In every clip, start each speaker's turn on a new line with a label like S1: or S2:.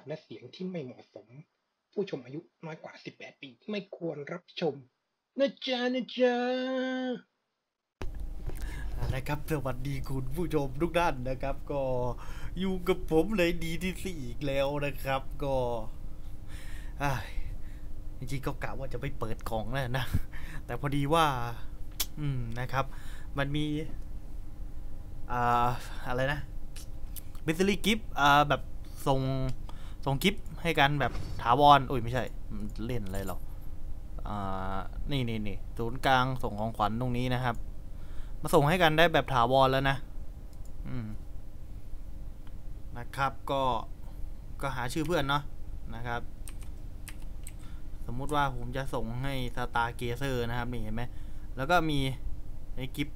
S1: พและเสียงที่ไม่เหมาะสม ผู้ชมอายุน้อยกว่า 18 ปีไม่ควรรับชมนะจ๊ะนะจ๊ะ
S2: นะครับสวัสดีคุณผู้ชมทุกท่านนะครับ ก็อยู่กับผมเลยดีที่สี่อีกแล้วนะครับ ก็อ้าจริงๆก็กะว่าจะไม่เปิดของแล้วนะ แต่พอดีว่า อืมนะครับ มันมีอ่าอะไรนะมิสซิลี่กิฟอ่าแบบส่ง ส่งกิฟให้กันแบบถาวรโอ้ยไม่ใช่ เล่นอะไรหรออ่านี่นี่นี่ศูนย์กลางส่งของขวัญตรงนี้นะครับ มาส่งให้กันได้แบบถาวรแล้วนะ อืม นะครับ ก็ก็หาชื่อเพื่อนเนาะนะครับ สมมุติว่าผมจะส่งให้สตาร์เกเซอร์นะครับ นี่เห็นไหมแล้วก็มีไอ้กิฟ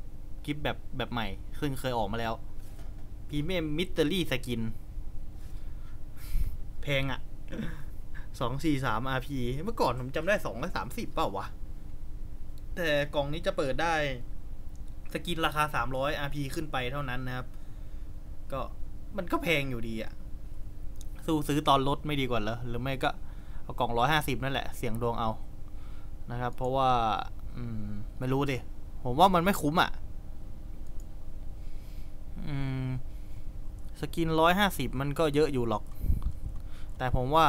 S2: กิฟแบบแบบใหม่ ซึ่งเคยออกมาแล้วพรีเมียมมิสเตอรี่สกิน แพงอะ่ะสองสี่สาม RP เมื่อก่อนผมจำได้สองร้อยสามสิบเปล่าวะ แต่กล่องนี้จะเปิดได้ สกินราคา300 RP ขึ้นไปเท่านั้นนะครับ ก็มันก็แพงอยู่ดีอะสู้ซื้อตอนลดไม่ดีกว่าเหรอ หรือไม่ก็เอากล่อง150นั่นแหละ เสียงดวงเอา นะครับ เพราะว่า อืม ไม่รู้ดิ ผมว่ามันไม่คุ้มอะอืม สกิน150มันก็เยอะอยู่หรอก แต่ผมว่า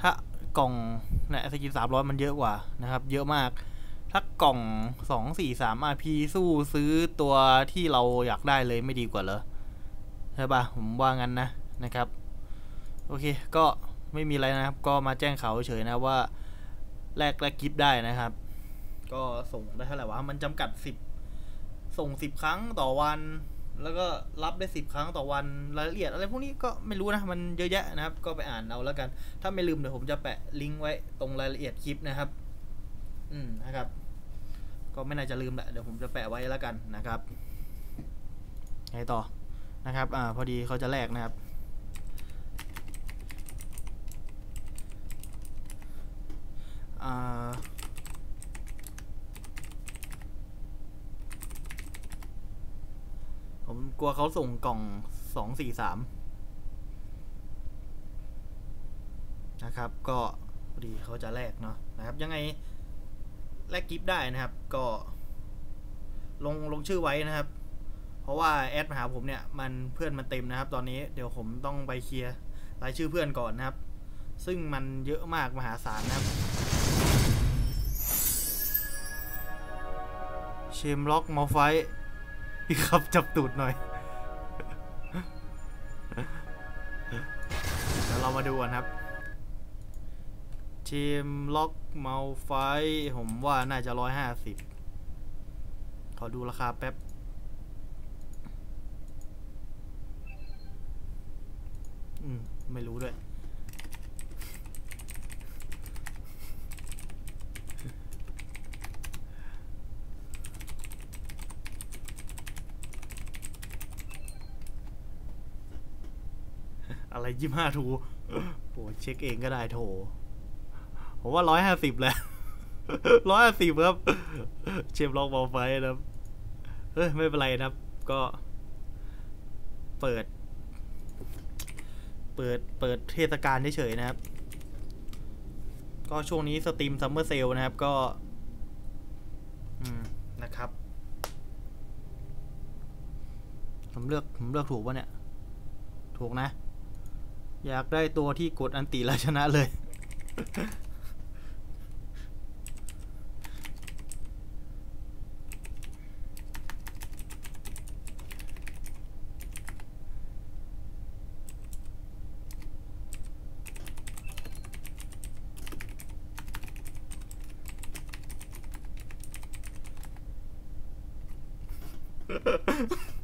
S2: ถ้ากล่องเนี่ยสกิน300มันเยอะกว่านะครับ เยอะมาก ถ้ากล่องสองสี่สาม RP สู้ซื้อตัวที่เราอยากได้เลยไม่ดีกว่าเหรอใช่ปะผมว่างั้นนะนะครับ โอเค ก็ไม่มีอะไรนะครับ ก็มาแจ้งเขาเฉยนะว่าแลกแลกกิฟต์ได้นะครับ ก็ส่งได้เท่าไหร่วะ มันจำกัดสิบส่งสิบครั้งต่อวัน แล้วก็รับได้สิบครั้งต่อวันรายละเอียดอะไรพวกนี้ก็ไม่รู้นะ มันเยอะแยะนะครับ ก็ไปอ่านเอาแล้วกัน ถ้าไม่ลืมเดี๋ยวผมจะแปะลิงก์ไว้ตรงรายละเอียดคลิปนะครับ อืมนะครับ ก็ไม่น่าจะลืมแหละเดี๋ยวผมจะแปะไว้แล้วกันนะครับไงต่อนะครับ อ่า พอดีเขาจะแลกนะครับ อ่า ผมกลัวเขาส่งกล่องสองสี่สามนะครับ ก็พอดีเขาจะแลกเนาะนะครับ ยังไงแลกกิฟต์ได้นะครับ ก็ลงลงชื่อไว้นะครับ เพราะว่าแอดมาหาผมเนี่ยมันเพื่อนมันเต็มนะครับ ตอนนี้เดี๋ยวผมต้องไปเคลียร์รายชื่อเพื่อนก่อนนะครับ ซึ่งมันเยอะมากมหาศาลนะครับ เชมล็อกมอไฟ พี่ครับจับตูดหน่อย เดี๋ยวเรามาดูกันครับ ทีมล็อกเมาไฟ ผมว่าน่าจะร้อยห้าสิบขอดูราคาแป๊บอืม ไม่รู้ด้วย อะไรยี่ห้าทูโหเช็คเองก็ได้โถ ผมว่าร้อยห้าสิบแหละร้อยห้าสิบครับ เชฟลองบอลไฟนะครับเฮ้ยไม่เป็นไรนะครับ ก็ เปิด เปิดเปิดเทศกาลเฉยๆนะครับ ก็ช่วงนี้สตรีมซัมเมอร์เซลนะครับก็ อืมนะครับผมเลือกผมเลือกถูกปะเนี่ย ถูกนะ อยากได้ตัวที่กดอันติแล้วชนะเลยกด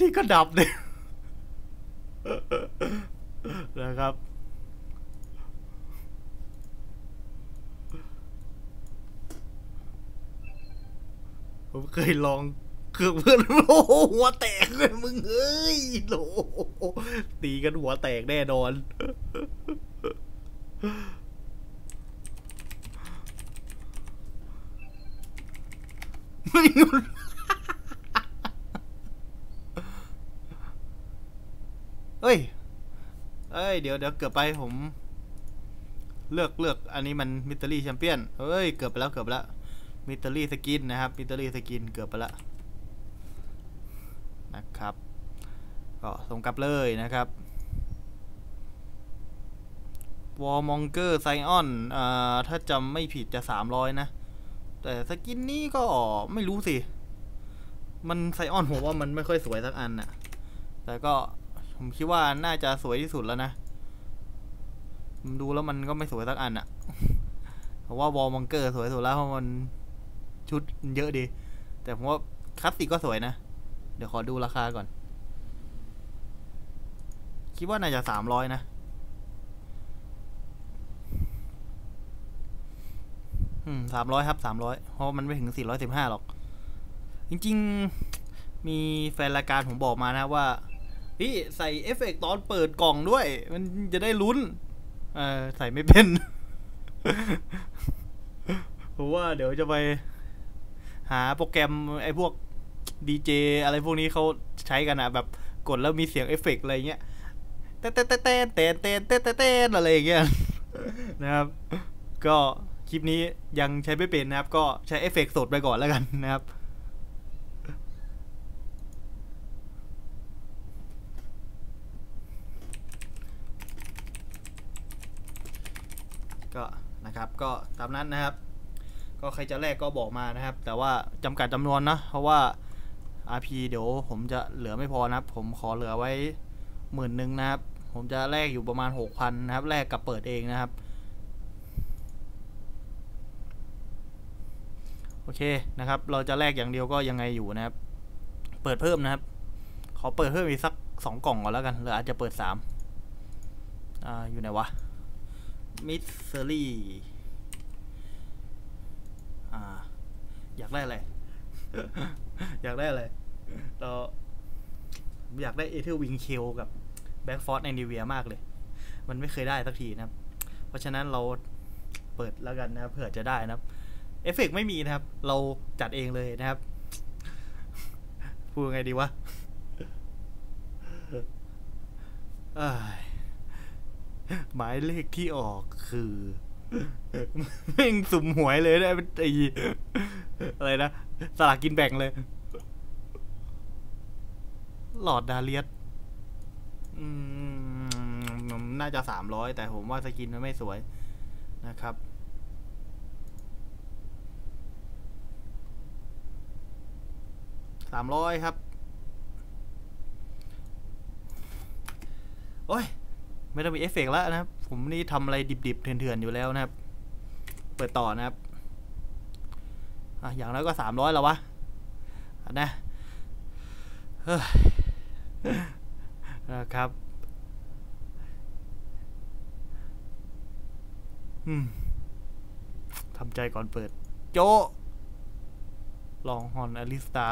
S2: ที่กระดับเลยนะครับ ผมเคยลองเครื่องเพื่อนโอ้โหหัวแตกเลยมึงเอ้ยโอ้โหตีกันหัวแตกแน่นอนโเอ้ย เอ้ย เดี๋ยวเดี๋ยวเกือบไปผม เลือกเลือกอันนี้มันมิตรลี่แชมเปี้ยนเอ้ย เกือบไปแล้วเกือบไปแล้วมิตรลี่สกินนะครับมิตรลี่สกินเกือบไปแล้วนะครับ ก็ส่งกลับเลยนะครับวอลมองเกอร์ไซออนอ่าถ้าจำไม่ผิดจะสามร้อยนะ แต่สกินนี้ก็ไม่รู้สิ มันไซออนผมว่ามันไม่ค่อยสวยสักอันน่ะ แต่ก็ ผมคิดว่าน่าจะสวยที่สุดแล้วนะมดูแล้วมันก็ไม่สวยสักอันอะเพราะว่าวอลมองเกอร์สวยสุดแล้วเพราะมันชุดเยอะดี แต่ผมว่าคลาสสิกก็สวยนะ เดี๋ยวขอดูราคาก่อน คิดว่าน่าจะสามร้อยนะอืมสามร้อยครับสามร้อยเพราะมันไม่ถึงสี่ร้อยสิบห้าหรอก จริง ๆ มีแฟนรายการผมบอกมานะว่า พี่ใส่เอฟเฟกตอนเปิดกล่องด้วย มันจะได้ลุ้น เออใส่ไม่เป็นผมว่าเดี๋ยวจะไปหาโปรแกรมไอ้พวกดีเจอะไรพวกนี้เขาใช้กันอะแบบกดแล้วมีเสียงเอฟเฟกอะไรเงี้ยเต้นเต้นเต้นเต้นเต้นเต้นเต้นเต้นอะไรอย่างเงี้ยนะครับ ก็คลิปนี้ยังใช้ไม่เป็นนะครับ ก็ใช้เอฟเฟกสดไปก่อนแล้วกันนะครับ ก็ นะครับ ก็ตามนั้นนะครับ ก็ใครจะแลกก็บอกมานะครับ แต่ว่าจำกัดจำนวนนะ เพราะว่า RP เดี๋ยวผมจะเหลือไม่พอนะครับ ผมขอเหลือไว้หมื่นหนึ่งนะครับ ผมจะแลกอยู่ประมาณหกพันนะครับ แลกกับเปิดเองนะครับ โอเคนะครับ เราจะแลกอย่างเดียวก็ยังไงอยู่นะครับ เปิดเพิ่มนะครับ ขอเปิดเพิ่มอีกสักสองกล่องก่อนแล้วกันหรืออาจจะเปิดสามอ่าอยู่ไหนวะ มิสเซอรี่อ่า อยากได้อะไร อยากได้อะไร เรา อยากได้เอเธอร์วิงเคลกับแบ็กฟอร์ดแอนดิเวียมากเลย มันไม่เคยได้สักทีนะครับ เพราะฉะนั้นเราเปิดแล้วกันนะครับเผื่อจะได้นะครับ เอฟเฟกไม่มีนะครับ เราจัดเองเลยนะครับ พูดไงดีวะเอ้ย หมายเลขที่ออกคือแม่งสุ่มหวยเลยนะไออะไรนะสลากกินแบ่งเลย หลอดดาเลียสอืมน่าจะสามร้อยแต่ผมว่าสกินมันไม่สวยนะครับสามร้อยครับ โอ้ย ไม่ต้องมีเอฟเฟกต์แล้วนะครับ ผมนี่ทำอะไรดิบๆเถื่อนๆอยู่แล้วนะครับ เปิดต่อนะครับอะอย่างน้อยก็สามร้อยแล้ววะอะนะเฮ้ยนะครับ อืมทำใจก่อนเปิด โจ ลองฮอนอลิสตา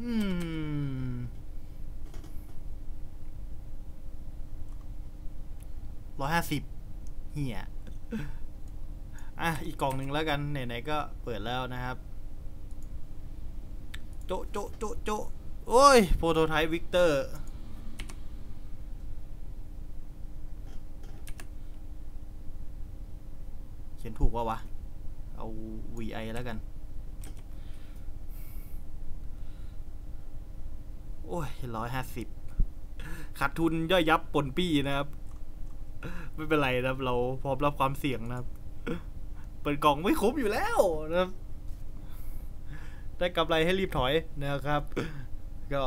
S2: อืม ร้อยห้าสิบเหี้ยอะ อีกกล่องหนึ่งแล้วกันไหนๆก็เปิดแล้วนะครับ โจโจโจโจโอ้ยโปรโตไทป์วิกเตอร์เขียนถูกว่าวะ เอา VI แล้วกัน โอ้ยร้อยห้าสิบขาดทุนย่อยยับปนปี้นะครับ ไม่เป็นไรนะครับ เราพร้อมรับความเสี่ยงนะครับ เปิดกล่องไม่คุ้มอยู่แล้วนะครับได้กำไรให้รีบถอยนะครับ ก็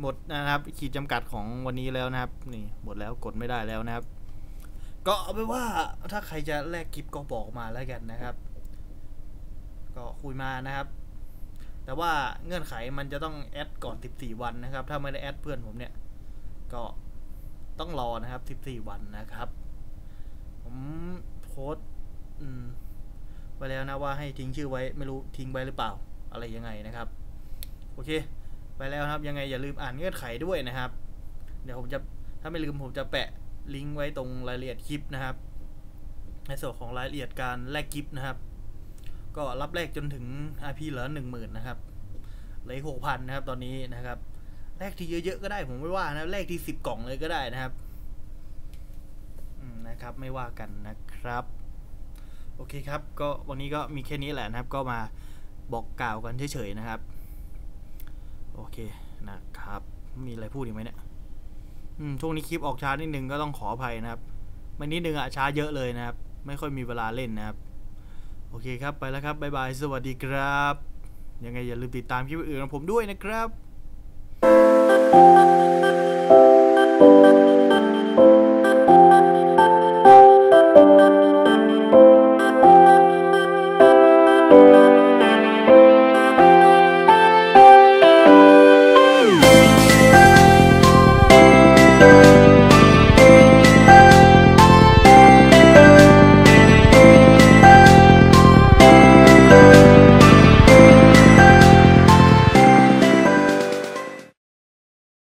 S2: หมดนะครับ ขีดจำกัดของวันนี้แล้วนะครับ นี่หมดแล้วกดไม่ได้แล้วนะครับ ก็เอาไปว่าถ้าใครจะแลกกิฟก็บอกมาแล้วกันนะครับ ก็คุยมานะครับ แต่ว่าเงื่อนไขมันจะต้องแอดก่อน 14 วันนะครับ ถ้าไม่ได้แอดเพื่อนผมเนี่ย ก็ ต้องรอนะครับ 14 วันนะครับ ผมโพสต์ไว้แล้วนะว่าให้ทิ้งชื่อไว้ไม่รู้ทิ้งไว้หรือเปล่าอะไรยังไงนะครับ โอเค ไปแล้วครับยังไงอย่าลืมอ่านเงื่อนไขด้วยนะครับ เดี๋ยวผมจะถ้าไม่ลืมผมจะแปะลิงก์ไว้ตรงรายละเอียดคลิปนะครับ ในส่วนของรายละเอียดการแลกกิฟต์นะครับ ก็รับแรกจนถึง RP เหลือหนึ่งหมื่นนะครับเหลือหกพันนะครับตอนนี้นะครับ แรกที่เยอะๆก็ได้ผมไม่ว่านะแรกที่สิบกล่องเลยก็ได้นะครับนะครับไม่ว่ากันนะครับ โอเคครับ ก็วันนี้ก็มีแค่นี้แหละนะครับ ก็มาบอกกล่าวกันเฉยๆนะครับ โอเคนะครับ มีอะไรพูดอีกไหมเนี่ยอืมช่วงนี้คลิปออกช้านิดนึงก็ต้องขออภัยนะครับไม่นิดนึงอะช้าเยอะเลยนะครับ ไม่ค่อยมีเวลาเล่นนะครับ โอเคครับไปแล้วครับบ๊ายบายสวัสดีครับ ยังไงอย่าลืมติดตามคลิปอื่นของผมด้วยนะครับ Thank you.